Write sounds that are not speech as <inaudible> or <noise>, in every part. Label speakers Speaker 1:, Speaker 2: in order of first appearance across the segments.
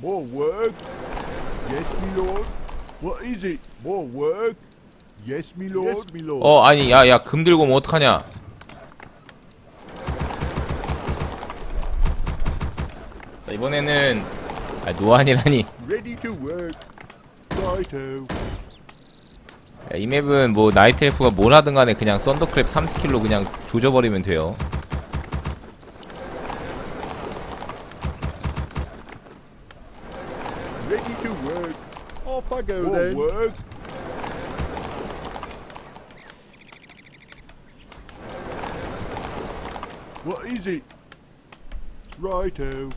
Speaker 1: More work? Yes, me lord. What is it? More work? Yes, me lord. Yes, me lord.
Speaker 2: 어 아니 야 야 금 들고 오면 어떡하냐 자 이번에는 아 노안이라니
Speaker 1: Ready to work. Righto.
Speaker 2: 야, 이 맵은 뭐 나이트 엘프가 뭘 하든 간에 그냥 썬더크랩 30킬로 그냥 조져버리면 돼요
Speaker 1: Ready to work. Off I go More then. work? What is it? Righto.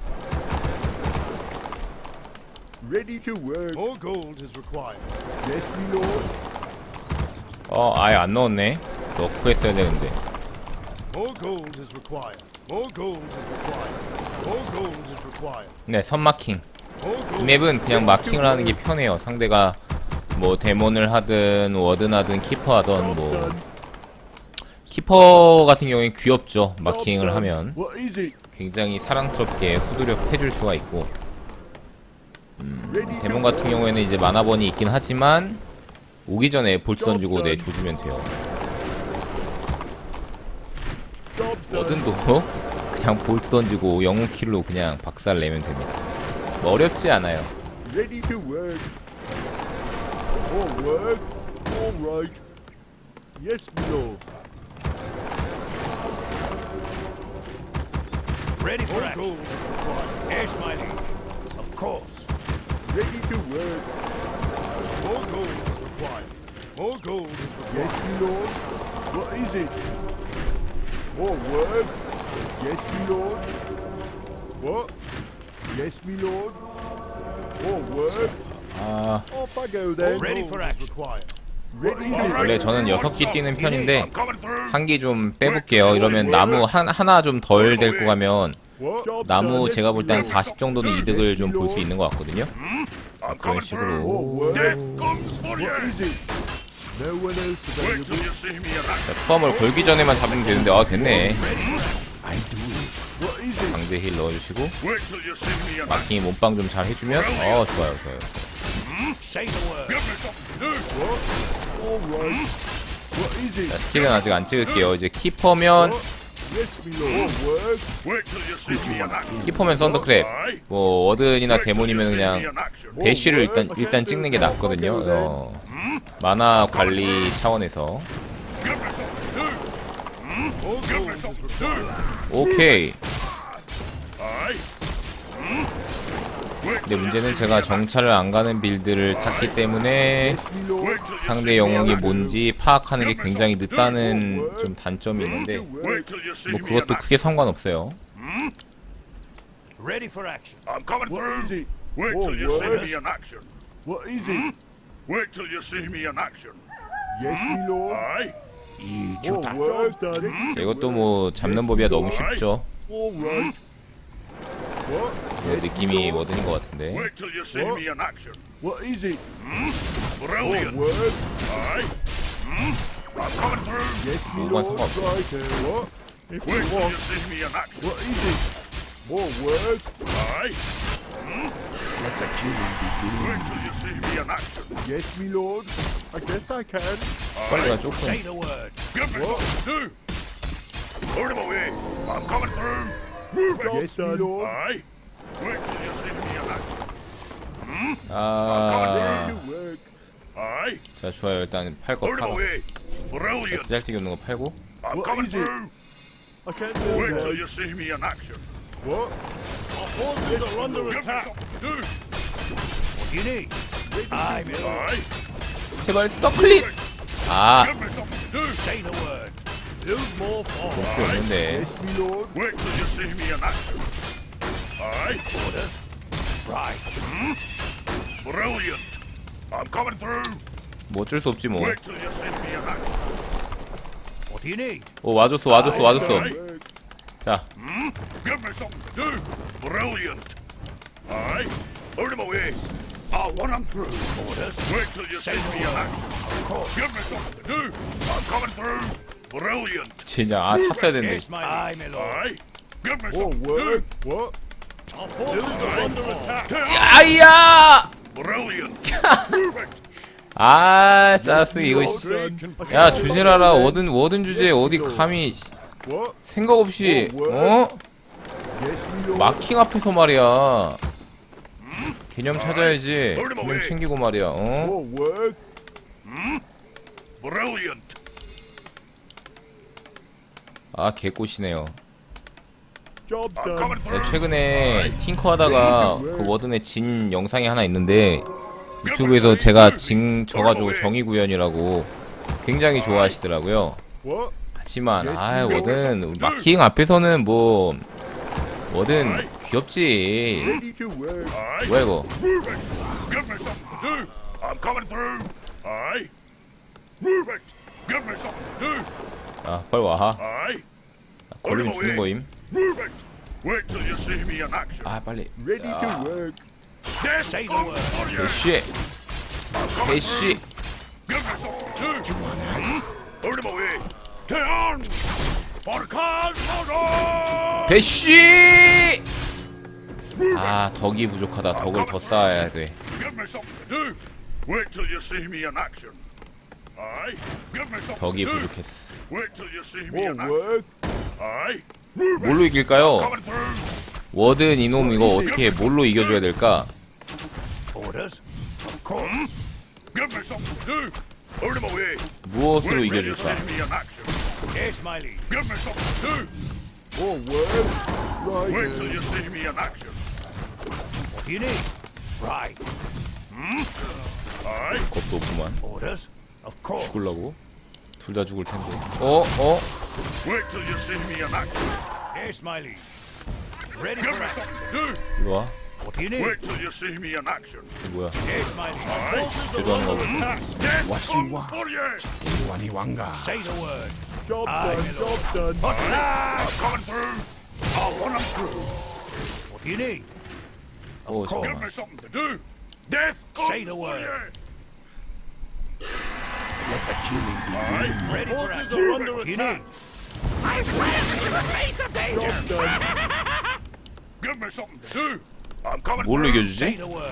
Speaker 1: Ready to work.
Speaker 3: More gold is required.
Speaker 1: Yes, me lord.
Speaker 2: 어 아예 안 넣었네 넣고 했어야 되는데
Speaker 3: More gold is required. More gold is required. More gold is required.
Speaker 2: 네 선마킹 이. 맵은 그냥 마킹을 하는 게 편해요 상대가 뭐 데몬을 하든 워든 하든 키퍼 하던 뭐. 키퍼 같은 경우엔 귀엽죠 마킹을. 하면? 굉장히 사랑스럽게 후드려 해줄 수가 있고
Speaker 1: to
Speaker 2: 데몬 같은. 경우에는 이제 만화번이 있긴 하지만 오기 전에 볼트 던지고 내 조지면 돼요. 워든도 <laughs> 그냥 볼트 던지고 영웅 킬로 그냥 박살 내면 됩니다 뭐 어렵지 않아요
Speaker 1: Ready to work. More work? All right. Yes, my lord.
Speaker 3: Ready for More gold is required. Yes, my liege. Of course.
Speaker 1: Ready to work.
Speaker 3: More gold is required. More gold is required.
Speaker 1: Yes, my lord. What is it? More work? Yes, my lord. What? Yes, my lord. More work?
Speaker 2: 아
Speaker 1: Off I go then.
Speaker 3: Ready for action. Required.
Speaker 1: Ready?
Speaker 2: 원래 저는 6기 뛰는 편인데 한 기 좀 빼볼게요 이러면 나무 한, 하나 좀덜 데리고 가면
Speaker 1: What? Job's
Speaker 2: 나무. 제가 볼 때한
Speaker 1: Yes,
Speaker 2: 40 정도는 이득을 좀 볼 수 있는 것 같거든요 아, 그런 식으로
Speaker 1: is it? No one else available.
Speaker 2: 자, 투함을 걸기 전에만 잡으면 되는데 아 됐네? 강제 힐 넣어주시고. 마킹이 몸빵 좀 잘 해주면 어 좋아요 좋아요 자? 스킬은 아직 안 찍을게요 이제 키퍼면. 키퍼면 썬더크랩. 뭐 워든이나 데몬이면 그냥. 대쉬를 일단 일단 찍는 게 낫거든요 어, 만화 관리 차원에서. 오케이 근데 문제는 제가 정찰을 안 가는 빌드를 탔기 때문에 상대 영웅이. 뭔지 파악하는 게 굉장히 늦다는 좀 단점이 있는데 뭐 그것도. 크게 상관없어요
Speaker 3: Ready for action.
Speaker 4: I'm coming
Speaker 1: What is
Speaker 4: through.
Speaker 1: it?
Speaker 4: Wait
Speaker 1: More
Speaker 4: till you see
Speaker 1: work?
Speaker 4: me in action.
Speaker 1: What is it?
Speaker 4: Wait till you see me in action.
Speaker 1: Yes, my lord.
Speaker 4: Aye.
Speaker 1: More work done.
Speaker 2: 자, 이것도 뭐 잡는 법이야 너무 쉽죠
Speaker 1: All right. What?
Speaker 2: 그 느낌이 워든인 것 같은데
Speaker 4: Wait till you see me in action.
Speaker 1: What is it? More
Speaker 4: Brilliant.
Speaker 1: work?
Speaker 4: Aye. I'm coming through.
Speaker 1: Yes, my
Speaker 2: 뭐가
Speaker 1: lord.
Speaker 2: 상관없어.
Speaker 1: Right. uh, What? If
Speaker 4: Wait
Speaker 1: you
Speaker 4: till you
Speaker 1: want.
Speaker 4: see me in action.
Speaker 1: What is it? More work?
Speaker 4: Aye. Wait till you see me in action.
Speaker 1: Yes, my lord. I guess I can.
Speaker 2: 빨리가 조금
Speaker 3: Say the word.
Speaker 4: Give me something to do. Put him away. I'm coming through. Move it.
Speaker 1: Yes, my lord.
Speaker 4: Aye. Wait till you see me in action.
Speaker 2: 아...
Speaker 1: To work.
Speaker 2: 아,
Speaker 4: Aye.
Speaker 2: 자 좋아요 일단 팔거
Speaker 4: Put him
Speaker 2: 팔아.
Speaker 4: Brilliant.
Speaker 2: 쓰잘데기 없는 거 팔고
Speaker 4: I'm
Speaker 1: What
Speaker 4: coming
Speaker 1: is it?
Speaker 4: through.
Speaker 1: I can't do
Speaker 4: Wait till
Speaker 1: that.
Speaker 4: you see me in action.
Speaker 1: What?
Speaker 3: Our forces are under
Speaker 4: Give me
Speaker 3: attack.
Speaker 4: something to do.
Speaker 3: What do you need? Aye, my lord.
Speaker 4: Aye.
Speaker 2: 제발 서클릿! 아
Speaker 4: Give me something to do.
Speaker 3: Say the word.
Speaker 2: 필요 없는데.
Speaker 4: Wait till you see me in action. Aye.
Speaker 3: Orders. Right.
Speaker 4: Brilliant. I'm coming through.
Speaker 2: 뭐 어쩔 수 없지 뭐
Speaker 4: Wait till you see me in action.
Speaker 3: What do you need?
Speaker 2: 오 와줬어 와줬어 와줬어. 자
Speaker 4: Give me something to do. Brilliant. Aye. Put him away. I want him through.
Speaker 3: Orders.
Speaker 4: Wait till you see me in action. Give me something to do. I'm coming through. Brilliant.
Speaker 2: 진짜 아 샀어야
Speaker 3: Aye, my lord.
Speaker 4: Give me
Speaker 1: work. What?
Speaker 3: Our forces are under attack.
Speaker 2: 아 아이야!
Speaker 4: Brilliant.
Speaker 2: 아 짜스 이거 씨. 야. 주제라라 워든 워든 주제 어디 감히
Speaker 1: What?
Speaker 2: 생각 없이 어
Speaker 1: Yes, me lord.
Speaker 2: 마킹 앞에서 말이야 개념 찾아야지 개념 챙기고 말이야 어.
Speaker 4: Brilliant.
Speaker 2: 아 개꽃이네요 네. 최근에 팅커 하다가 그 워든의 진 영상이 하나 있는데 유튜브에서 제가 징 져가지고 정의구현이라고 굉장히 좋아하시더라고요? 하지만 아 워든 마킹 앞에서는 뭐 워든 귀엽지. 뭐야 이거. 아 빨리 와. 걸리면 죽는 거임. 아 빨리. 대쉬 대쉬.
Speaker 4: Hmm?
Speaker 2: 대쉬 아 덕이 부족하다 덕을 더 쌓아야 돼
Speaker 4: Give me something to do. Wait till you see me in action. Aye. Give me something
Speaker 2: 덕이. 부족했어 뭘로 이길까요? 워든 이놈 이거 어떻게 뭘로 이겨줘야 될까? 무엇으로 이겨줄까? 겁도 없구만. 죽을라고? 둘 다 죽을 텐데 어? 어?
Speaker 4: Wait till you see me in action.
Speaker 3: Yes, my liege. Ready
Speaker 4: Give
Speaker 3: for action.
Speaker 2: 일로 와
Speaker 3: What do you need?
Speaker 4: Wait till you see me in action.
Speaker 2: 이거 뭐야
Speaker 3: Yes, my liege.
Speaker 2: 제도 하는 거고
Speaker 4: for you.
Speaker 3: Say the word.
Speaker 1: Job
Speaker 3: Aye,
Speaker 1: done. Job done.
Speaker 4: I'm coming through. I want 'em through.
Speaker 3: What do you need?
Speaker 2: 어
Speaker 4: Give
Speaker 2: 잠깐만
Speaker 4: me something to do. Death
Speaker 3: Say the
Speaker 4: for
Speaker 3: word.
Speaker 4: you.
Speaker 3: Ready for
Speaker 4: Forces
Speaker 3: action.
Speaker 4: are under
Speaker 3: What do you
Speaker 4: attack.
Speaker 3: need?
Speaker 1: Job done.
Speaker 4: Give me something to do. I'm coming
Speaker 2: 뭘로 이겨주지?
Speaker 3: the.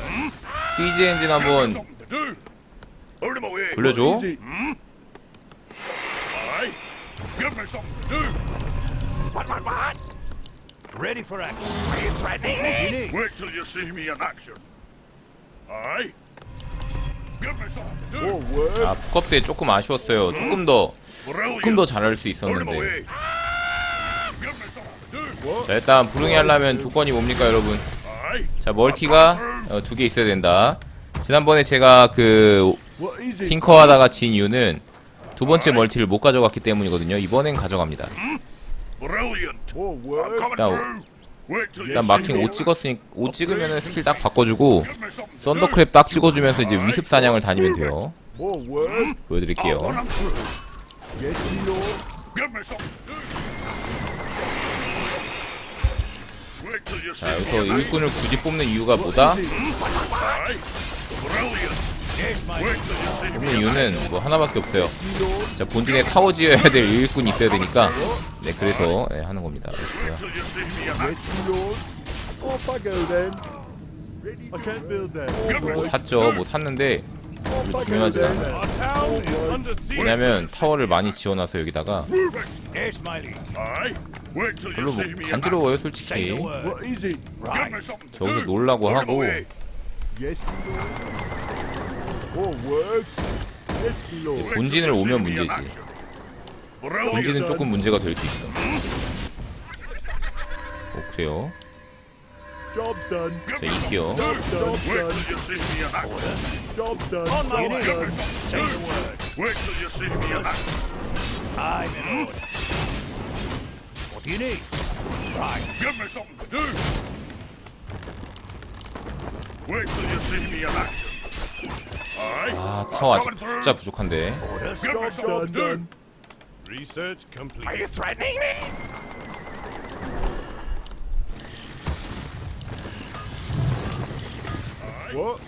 Speaker 2: CG 엔진
Speaker 4: me
Speaker 2: 한번.
Speaker 4: Aye. Give me something to do. What, what, what?
Speaker 3: Ready for action.
Speaker 4: Are you threatening
Speaker 3: need?
Speaker 4: Wait till you see me in action. Aye.
Speaker 2: 아 푸컵 때 조금 아쉬웠어요 조금 더. 조금 더 잘할 수 있었는데. 자 일단 불응이 하려면 조건이 뭡니까 여러분. 자 멀티가 어, 두개 있어야 된다 지난번에 제가 그? 팅커 하다가 진 이유는 두 번째 멀티를 못 가져갔기 때문이거든요 이번엔 가져갑니다.
Speaker 1: More
Speaker 2: 일단 마킹
Speaker 4: me.
Speaker 2: 5 찍었으니 5 찍으면은 스킬 딱 바꿔주고. 썬더크랩 딱 찍어주면서 이제 위습 사냥을 다니면 돼요 보여드릴게요 자 여기서. 일꾼을 굳이 뽑는 이유가 뭐다? 뽑는 이유는 뭐 하나밖에 없어요. 자 본진에 타워 지어야 될 일꾼이 있어야 되니까 네 그래서 네, 하는 겁니다 뭐. 샀죠 뭐 샀는데 중요하진
Speaker 1: then.
Speaker 2: 않아요. 왜냐면 타워를 많이 지어놔서 여기다가 별로 뭐. 간지러워요 솔직히 저기서. 놀라고 하고 본진을 오면 문제지. 본진은 조금 문제가 될 수 있어 오 그래요. 자 2티어
Speaker 1: Job done.
Speaker 4: Wait till you see me in action.
Speaker 2: 아 타워 아직 진짜 부족한데?
Speaker 1: What?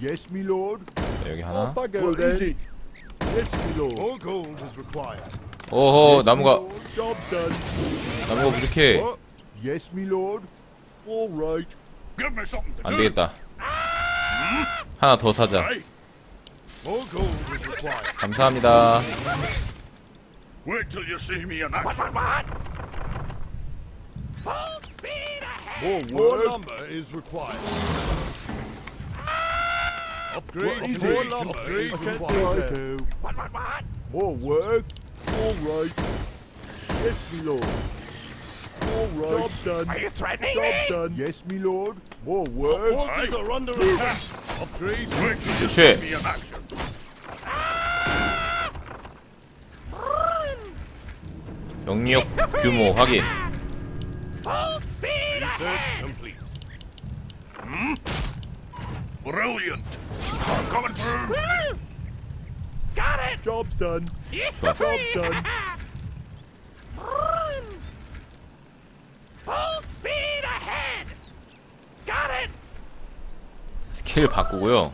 Speaker 1: Yes, lord.
Speaker 2: 자, 여기 하나
Speaker 3: What is it?
Speaker 1: Yes, lord.
Speaker 3: Gold is required.
Speaker 1: me
Speaker 2: 나무가
Speaker 1: lord. Job done.
Speaker 2: 나무가 부족해
Speaker 1: What? Yes, me lord. All right.
Speaker 4: Give me something to
Speaker 2: 안. 되겠다. 하나 더 사자.
Speaker 4: Aye.
Speaker 3: More gold is required.
Speaker 2: 감사합니다.
Speaker 4: Wait till you see me in action.
Speaker 1: More
Speaker 3: More
Speaker 1: work.
Speaker 3: lumber is required.
Speaker 1: What
Speaker 3: Upgrade.
Speaker 1: is
Speaker 3: More
Speaker 1: it?
Speaker 3: lumber
Speaker 1: Upgrade.
Speaker 3: is
Speaker 1: I can't
Speaker 3: required.
Speaker 1: do. More work. All right. Yes, me lord. All right. Job done.
Speaker 4: Are you threatening
Speaker 1: Job
Speaker 4: me?
Speaker 1: done. Yes, me lord. More work.
Speaker 3: Forces are under attack.
Speaker 4: Action.
Speaker 2: 병력 규모 확인. 좋았어.
Speaker 1: Job's done.
Speaker 2: 스킬 바꾸고요.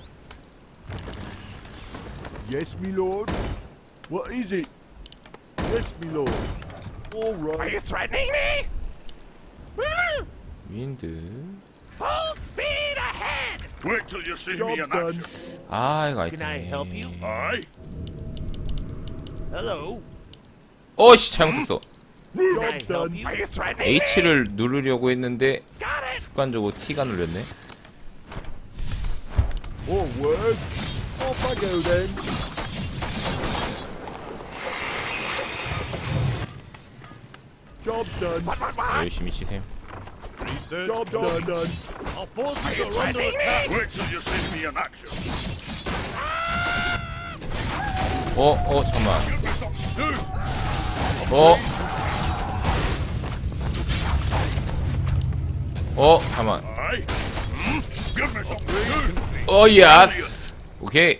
Speaker 1: Yes, me lord. What is it? Yes, me lord. All right.
Speaker 4: threatening me?
Speaker 2: 윈드.
Speaker 4: Wait till you see me
Speaker 1: Job's
Speaker 4: in
Speaker 1: done.
Speaker 4: action.
Speaker 2: 아 이거
Speaker 5: Can I help you?
Speaker 2: 아이템.
Speaker 4: Aye.
Speaker 5: Hello.
Speaker 2: 어씨 잘못했어.
Speaker 5: Can I
Speaker 1: Job's
Speaker 5: help
Speaker 1: done.
Speaker 5: you?
Speaker 4: you threatening
Speaker 2: H를 누르려고 했는데 습관적으로 T가 눌렸네.
Speaker 1: More work. Off I go then. Job's done.
Speaker 2: 열심히 치셈.
Speaker 3: Research complete.
Speaker 1: done. done.
Speaker 3: Our forces are under attack.
Speaker 4: Wait till you see me in action.
Speaker 2: 어, 어, 잠만. 어. 어, 잠만.
Speaker 4: Aye. Hmm?
Speaker 2: 어, 예스. 오케이.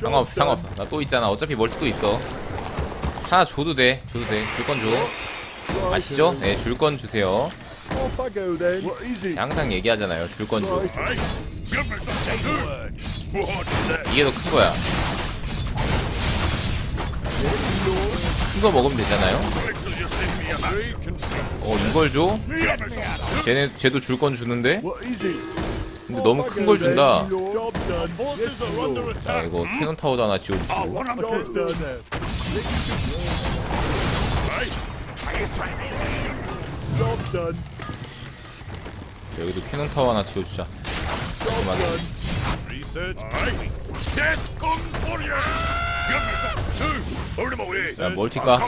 Speaker 2: 상관없어, 상관없어. 나 또 있잖아. 어차피 멀티 또 있어. 하나 줘도 돼. 줘도 돼. 줄 건 줘. 아시죠? 네, 줄 건 주세요. 항상 얘기하잖아요. 줄 건 줘. 이게 더 큰 거야. 큰 거 먹으면 되잖아요. 어, 이걸 줘? 쟤네, 쟤도 줄 건 주는데? 근데 너무 큰 걸 준다. 자. 이거 캐논 타워도 하나
Speaker 1: done.
Speaker 2: 자, 여기도 캐논 타워 하나
Speaker 4: my way.
Speaker 2: 야, 멀티가.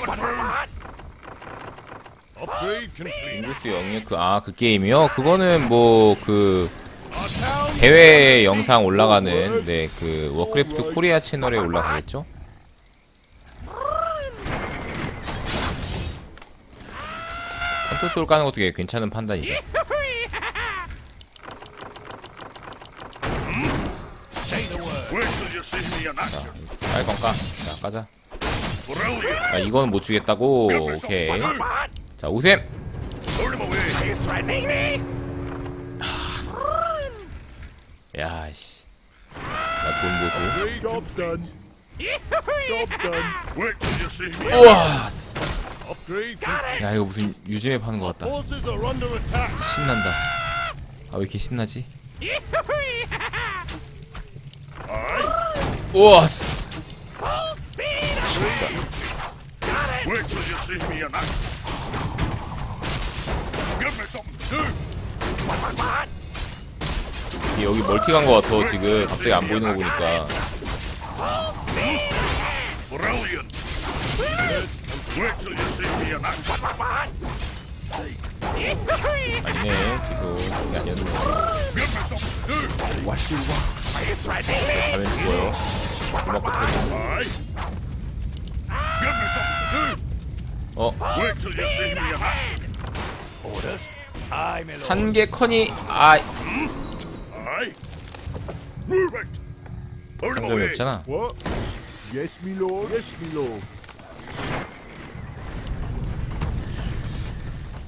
Speaker 2: 인구수 영역 그, 아, 그 게임이요? 그거는 뭐, 그, 대회 영상 올라가는, 네, 그, 워크래프트 코리아 채널에 올라가겠죠? 헌터솔 까는 것도 되게 괜찮은 판단이죠.
Speaker 4: action.
Speaker 2: 깔건 까. 자, 까자. 아, 이거는 못 주겠다고. 오케이. 자, 오셈!
Speaker 4: Out of my way. Are you threatening me?
Speaker 2: 야, 씨. 나돈 보소.
Speaker 3: Upgrade
Speaker 1: Job's done. Job's done.
Speaker 4: Wait till you see me.
Speaker 2: 우와! 야, 이거 무슨 유즈맵 하는 것 같다. 신난다. 아, 왜 이렇게 신나지? 우와!
Speaker 4: action.
Speaker 2: 여기 멀티 간것 같아, 지금. 갑자기 안 보이는 거 보니까. 아니네, 계속. 아니었네. 가면 죽어요. 고맙고
Speaker 4: do.
Speaker 2: 어, 산개 커니, 아,
Speaker 4: of my
Speaker 2: 상점이
Speaker 4: way.
Speaker 2: 없잖아.
Speaker 1: What? Yes, me lord. Yes, me lord.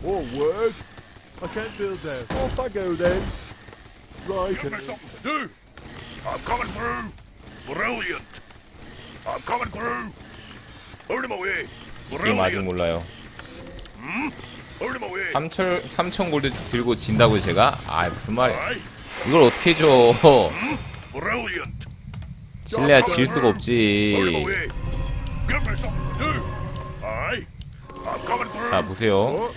Speaker 1: More work. I can't build there. Off I go then. Right.
Speaker 4: Give me something to do. I'm coming through. Brilliant. I'm coming through. Out of my Order my way.
Speaker 2: 지금 아직
Speaker 4: Brilliant.
Speaker 2: 몰라요. 3천 3천 골드 들고 진다고요 제가? 아 무슨 말이야? 이걸 어떻게 줘? 실내야 질 수가 없지. 자 보세요.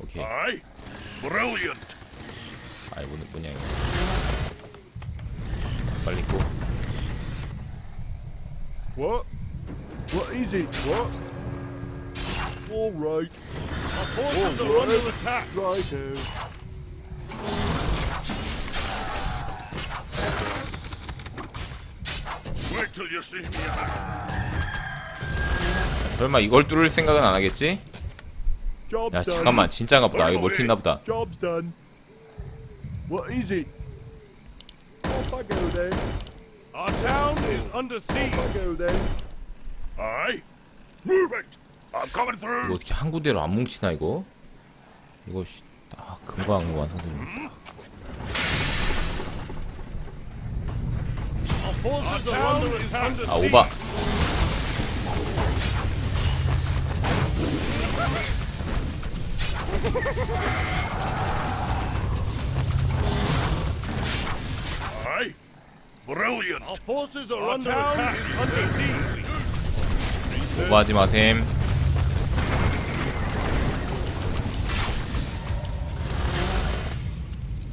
Speaker 2: 오케이. 아 이거 뭐냐 이거. 빨리 고.
Speaker 1: What? What is it? What? All right.
Speaker 3: Our forces are under attack.
Speaker 1: Righto.
Speaker 4: Wait till you see me action.
Speaker 2: 설마 이걸 뚫을 생각은 안 하겠지?
Speaker 1: Job's
Speaker 2: 야
Speaker 1: done.
Speaker 2: 잠깐만 진짜인가 보다. 이거 멀티 있나 보다.
Speaker 1: Job's done. What is it? I go then.
Speaker 3: Our town is under siege.
Speaker 1: I go then.
Speaker 4: Aye. Move it. I'm coming
Speaker 2: 이거
Speaker 4: through.
Speaker 2: 어떻게 한 군데로 안 뭉치나 이거? 이거 씨, 아 금방 완성됩니다.
Speaker 3: Our forces are under.
Speaker 2: 아 오바.
Speaker 4: Aye. Brilliant.
Speaker 3: Our forces are under attack. Under siege.
Speaker 2: 오버하지 마셈.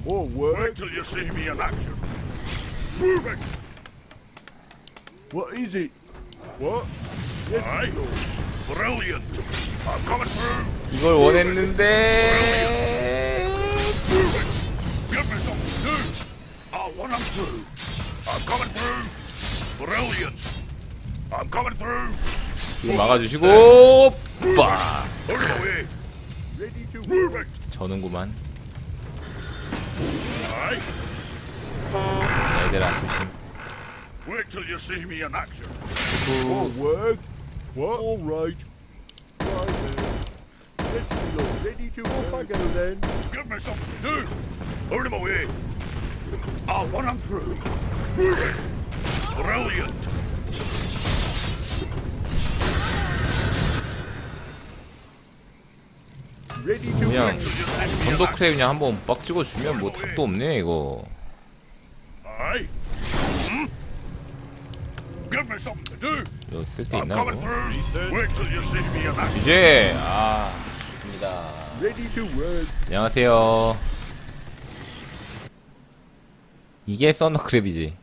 Speaker 1: More
Speaker 4: Wait
Speaker 1: work.
Speaker 4: till you see me in action. Move it.
Speaker 1: What is it? What? Yes, me lord.
Speaker 4: Brilliant. I'm coming through.
Speaker 2: 이걸 원했는데.
Speaker 4: Give me something do. I want 'em through. I'm coming through. Brilliant. I'm coming through.
Speaker 2: 이거 막아주시고 빠.
Speaker 4: Hurry my way.
Speaker 1: Ready to
Speaker 4: Move it.
Speaker 2: 저는구만.
Speaker 4: Aye.
Speaker 2: 얘들아 조심.
Speaker 4: Wait till you see me in action.
Speaker 1: More work. What? All right. Right then. Yes, me lord. Ready to Off I go then.
Speaker 4: Give me something to do. Hurry my way. I want 'em through. Brilliant.
Speaker 2: 그냥 전도. 크레 그냥 한번 빡 찍어주면 뭐 답도 없네 이거.
Speaker 4: Hmm?
Speaker 2: 이거 쓸데 있나 이거? 이제 아 좋습니다. 안녕하세요. 이게 썬더크랩이지.